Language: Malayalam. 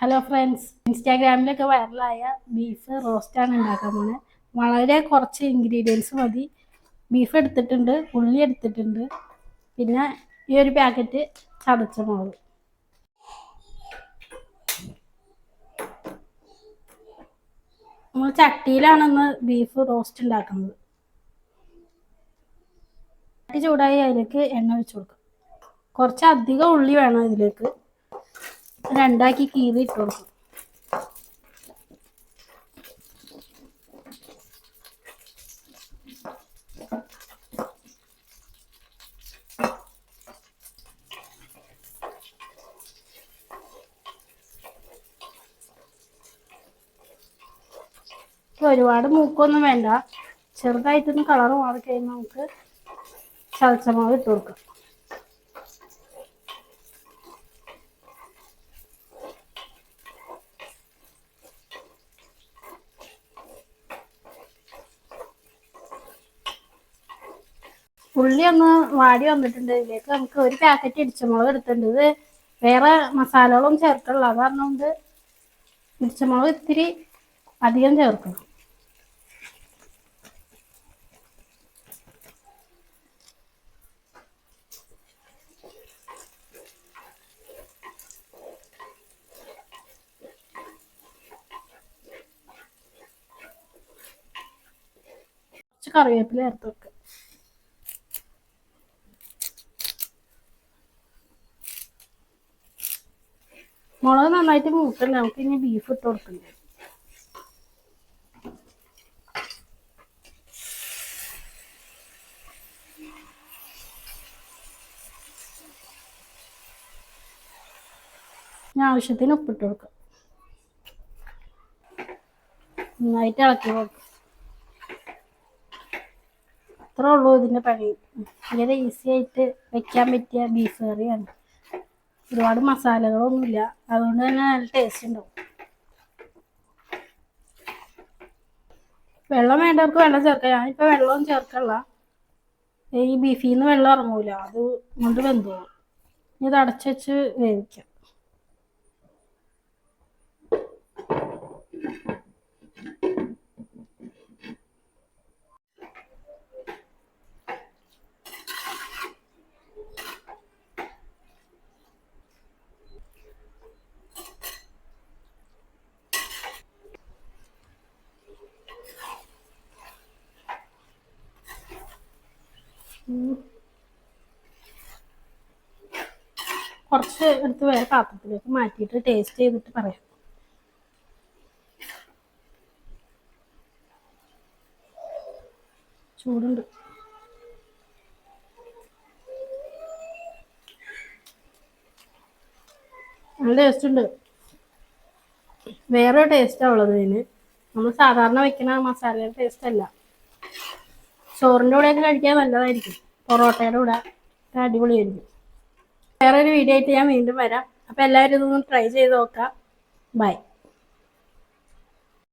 ഹലോ ഫ്രണ്ട്സ് ഇൻസ്റ്റാഗ്രാമിലൊക്കെ വൈറലായ ബീഫ് റോസ്റ്റാണ് ഉണ്ടാക്കാൻ പോണത് വളരെ കുറച്ച് ഇൻഗ്രീഡിയൻസ് മതി. ബീഫ് എടുത്തിട്ടുണ്ട് ഉള്ളി എടുത്തിട്ടുണ്ട്. പിന്നെ ഈ ഒരു പാക്കറ്റ് ചതച്ച മോൾ നമ്മൾ ചട്ടിയിലാണ് ഇന്ന് ബീഫ് റോസ്റ്റ് ഉണ്ടാക്കുന്നത്. ചട്ടി ചൂടായി അതിലേക്ക് എണ്ണ ഒഴിച്ചു കൊടുക്കും. കുറച്ച് അധികം ഉള്ളി വേണം ഇതിലേക്ക്. രണ്ടാക്കി കീറി ഇട്ട്. ഒരുപാട് മൂക്കൊന്നും വേണ്ട. ചെറുതായിട്ടൊന്ന് കളർ മാറി കഴിഞ്ഞാൽ നമുക്ക് ചതച്ചമാവ് ഇട്ട് കൊടുക്കാം. ഉള്ളി ഒന്ന് വാടി വന്നിട്ടുണ്ട്. ഇതിലേക്ക് നമുക്ക് ഒരു പാക്കറ്റ് ഇടിച്ചമുളക് എടുത്തിട്ടുണ്ട്. വേറെ മസാലകളും ചേർക്കുള്ള അത് കാരണം കൊണ്ട് ഇടിച്ചമുളക് ഇത്തിരി അധികം ചേർക്കണം. കറിവേപ്പില ചേർത്ത് വെക്കുക മുളക് നന്നായിട്ട് മൂട്ടല്ല നമുക്ക് ഇനി ബീഫ് ഇട്ട് കൊടുക്കണ്ടേ? ഞാൻ ആവശ്യത്തിന് ഉപ്പിട്ട് കൊടുക്കാം. നന്നായിട്ട് ഇളക്കി കൊടുക്കും. അത്രേ ഉള്ളൂ ഇതിന്റെ പണി. വളരെ ഈസി ആയിട്ട് വെക്കാൻ പറ്റിയ ബീഫ് കറിയാണ്. ഒരുപാട് മസാലകളൊന്നുമില്ല. അതുകൊണ്ട് തന്നെ നല്ല ടേസ്റ്റ് ഉണ്ടാവും. വെള്ളം വേണ്ടവർക്ക് വെള്ളം ചേർക്കാം. ഞാനിപ്പോൾ വെള്ളവും ചേർക്കല്ല. ഈ ബീഫിൽ നിന്ന് വെള്ളം ഇറങ്ങൂല. അത് കൊണ്ട് വെന്തോളും ഇനി ഇത് അടച്ചു വെച്ച് വേവിക്കാം. കുറച്ച് എടുത്ത് വേറെ പാത്രത്തിലേക്ക് മാറ്റിയിട്ട് ടേസ്റ്റ് ചെയ്തിട്ട് പറയാം. ചൂടുണ്ട്. നല്ല ടേസ്റ്റ് ഉണ്ട്. വേറെ ടേസ്റ്റാണ് ഉള്ളത് ഇതിന്. നമ്മൾ സാധാരണ വെക്കുന്ന മസാലയുടെ ടേസ്റ്റ് അല്ല. ചോറിന്റെ കൂടെയൊക്കെ കഴിക്കാൻ നല്ലതായിരിക്കും പൊറോട്ടയുടെ കൂടെ. അടിപൊളിയായിരിക്കും. വേറൊരു വീഡിയോ ആയിട്ട് ഞാൻ വീണ്ടും വരാം. അപ്പോൾ എല്ലാവരും ഇതൊന്ന് ട്രൈ ചെയ്ത് നോക്കാം. ബൈ